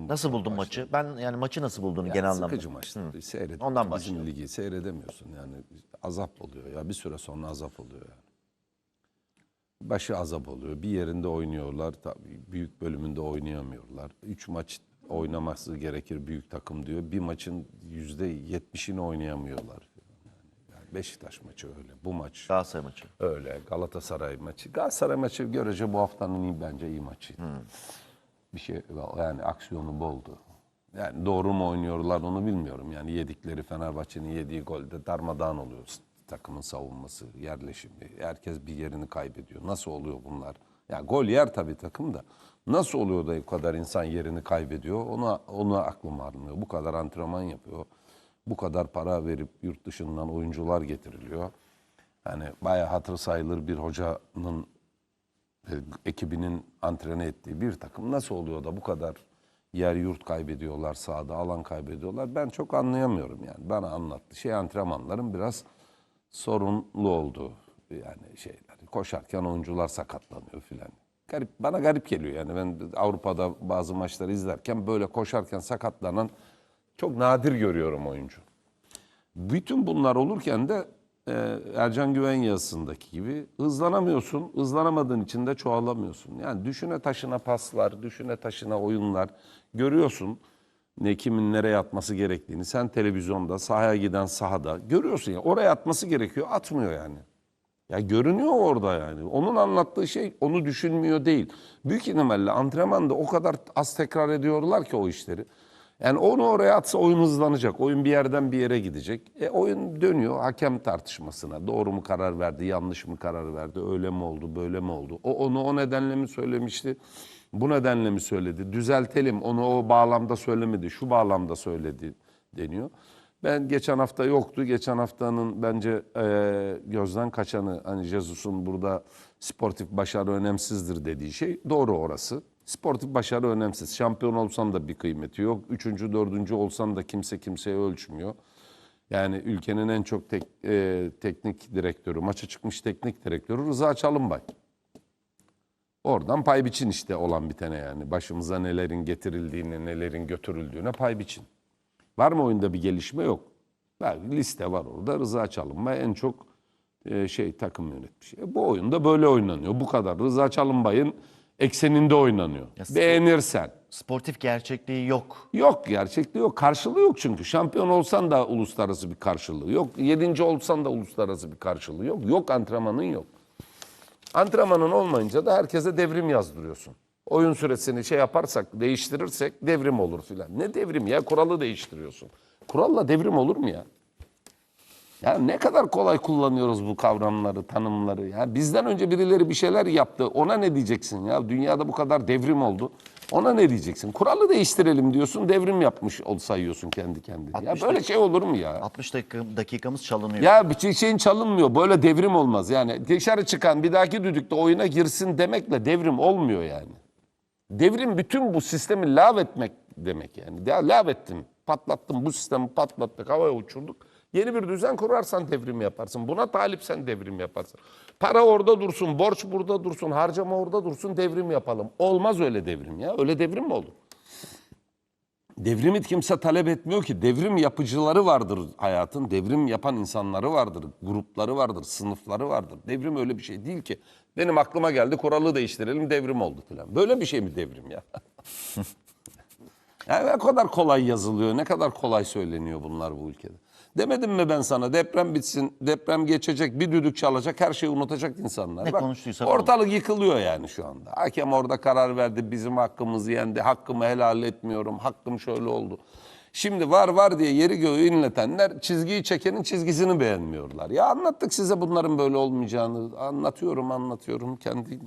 Nasıl buldun maçı? Ben yani maçı nasıl buldun Ya genel anlamda? Sıkıcı maçtı. Seyret. Ondan Bizim başlayalım. ligi seyredemiyorsun yani. Azap oluyor ya. Bir süre sonra azap oluyor yani. Başı azap oluyor. Bir yerinde oynuyorlar. Tabii büyük bölümünde oynayamıyorlar. Üç maç oynaması gerekir büyük takım diyor. Bir maçın yüzde yetmişini oynayamıyorlar. Yani Beşiktaş maçı öyle. Bu maç Galatasaray maçı. öyle. Galatasaray maçı. Galatasaray maçı görece bu haftanın iyi bence iyi maçıydı. Bir şey yani aksiyonu boldu. Yani doğru mu oynuyorlar onu bilmiyorum. Yani yedikleri Fenerbahçe'nin yediği golde darmadağın oluyor takımın savunması, yerleşimi. Herkes bir yerini kaybediyor. Nasıl oluyor bunlar? Ya gol yer tabii takım da. Nasıl oluyor da bu kadar insan yerini kaybediyor? Onu onu aklım almıyor. Bu kadar antrenman yapıyor. Bu kadar para verip yurt dışından oyuncular getiriliyor. Yani bayağı hatır sayılır bir hocanın ekibinin antrene ettiği bir takım. Nasıl oluyor da bu kadar yer yurt kaybediyorlar sahada alan kaybediyorlar? Ben çok anlayamıyorum yani. Bana anlattı şey antrenmanların biraz sorunlu olduğu yani şeyler. Koşarken oyuncular sakatlanıyor filan. Garip bana garip geliyor yani. Ben Avrupa'da bazı maçları izlerken böyle koşarken sakatlanan çok nadir görüyorum oyuncu. Bütün bunlar olurken de e, Ercan Güven yazısındaki gibi hızlanamıyorsun. Hızlanamadığın için de çoğalamıyorsun. Yani düşüne taşına paslar, düşüne taşına oyunlar görüyorsun. Ne kimin nereye atması gerektiğini. Sen televizyonda, sahaya giden sahada görüyorsun. ya oraya atması gerekiyor, atmıyor yani. Ya görünüyor orada yani. Onun anlattığı şey onu düşünmüyor değil. Büyük ihtimalle antrenmanda o kadar az tekrar ediyorlar ki o işleri. Yani onu oraya atsa oyun hızlanacak. Oyun bir yerden bir yere gidecek. E oyun dönüyor hakem tartışmasına. Doğru mu karar verdi, yanlış mı karar verdi, öyle mi oldu, böyle mi oldu? O onu o nedenle mi söylemişti? Bu nedenle mi söyledi? Düzeltelim. Onu o bağlamda söylemedi, şu bağlamda söyledi deniyor. Ben geçen hafta yoktu. Geçen haftanın bence e, gözden kaçanı hani Jesus'un burada sportif başarı önemsizdir dediği şey doğru orası. Sportif başarı önemsiz. Şampiyon olsan da bir kıymeti yok. Üçüncü, dördüncü olsan da kimse kimseye ölçmüyor. Yani ülkenin en çok tek, e, teknik direktörü, maça çıkmış teknik direktörü Rıza Çalınbay. Oradan pay biçin işte olan bitene yani. Başımıza nelerin getirildiğine, nelerin götürüldüğüne pay biçin. Var mı oyunda bir gelişme? Yok. Var, liste var orada. Rıza Çalınbay en çok e, şey takım yönetmiş. E, bu oyunda böyle oynanıyor. Bu kadar. Rıza Çalınbay'ın ekseninde oynanıyor. Ya, Beğenirsen. Sportif gerçekliği yok. Yok gerçekliği yok. Karşılığı yok çünkü. Şampiyon olsan da uluslararası bir karşılığı yok. Yedinci olsan da uluslararası bir karşılığı yok. Yok antrenmanın yok. Antrenmanın olmayınca da herkese devrim yazdırıyorsun. Oyun süresini şey yaparsak, değiştirirsek devrim olur filan. Ne devrim ya? Kuralı değiştiriyorsun. Kuralla devrim olur mu ya? Ya ne kadar kolay kullanıyoruz bu kavramları, tanımları. Ya bizden önce birileri bir şeyler yaptı. Ona ne diyeceksin ya? Dünyada bu kadar devrim oldu. Ona ne diyeceksin? Kuralı değiştirelim diyorsun, devrim yapmış ol sayıyorsun kendi kendine. Ya 60 böyle şey olur mu ya? 60 dakika, dakikamız çalınıyor. Ya bir şey- şeyin çalınmıyor. Böyle devrim olmaz. Yani dışarı çıkan bir dahaki düdükte oyuna girsin demekle devrim olmuyor yani. Devrim bütün bu sistemi lağvetmek demek yani. Ya lağvettim, patlattım bu sistemi patlattık, havaya uçurduk. Yeni bir düzen kurarsan devrim yaparsın. Buna talipsen devrim yaparsın. Para orada dursun, borç burada dursun, harcama orada dursun, devrim yapalım. Olmaz öyle devrim ya. Öyle devrim mi olur? Devrimi kimse talep etmiyor ki. Devrim yapıcıları vardır hayatın. Devrim yapan insanları vardır. Grupları vardır, sınıfları vardır. Devrim öyle bir şey değil ki. Benim aklıma geldi kuralı değiştirelim devrim oldu falan. Böyle bir şey mi devrim ya? yani ne kadar kolay yazılıyor, ne kadar kolay söyleniyor bunlar bu ülkede. Demedim mi ben sana deprem bitsin, deprem geçecek, bir düdük çalacak, her şeyi unutacak insanlar. Ne konuştuysak Ortalık yıkılıyor yani şu anda. Hakem orada karar verdi, bizim hakkımızı yendi, hakkımı helal etmiyorum, hakkım şöyle oldu. Şimdi var var diye yeri göğü inletenler çizgiyi çekenin çizgisini beğenmiyorlar. Ya anlattık size bunların böyle olmayacağını. Anlatıyorum, anlatıyorum. Kendi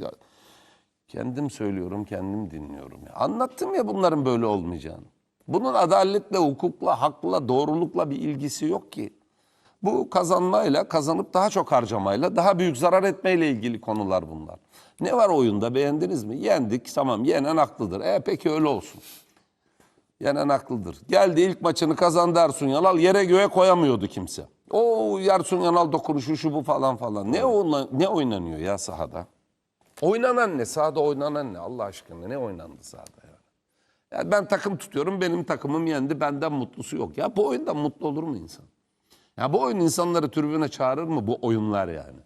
kendim söylüyorum, kendim dinliyorum. Ya. Anlattım ya bunların böyle olmayacağını. Bunun adaletle, hukukla, hakla, doğrulukla bir ilgisi yok ki. Bu kazanmayla, kazanıp daha çok harcamayla, daha büyük zarar etmeyle ilgili konular bunlar. Ne var oyunda beğendiniz mi? Yendik, tamam yenen haklıdır. E peki öyle olsun. Yenen haklıdır. Geldi ilk maçını kazandı Ersun Yanal. Yere göğe koyamıyordu kimse. O Ersun Yanal dokunuşu şu bu falan falan. Ne, oyna- ne oynanıyor ya sahada? Oynanan ne? Sahada oynanan ne? Allah aşkına ne oynandı sahada ya? Ya ben takım tutuyorum, benim takımım yendi, benden mutlusu yok. Ya bu oyunda mutlu olur mu insan? Ya bu oyun insanları tribüne çağırır mı bu oyunlar yani?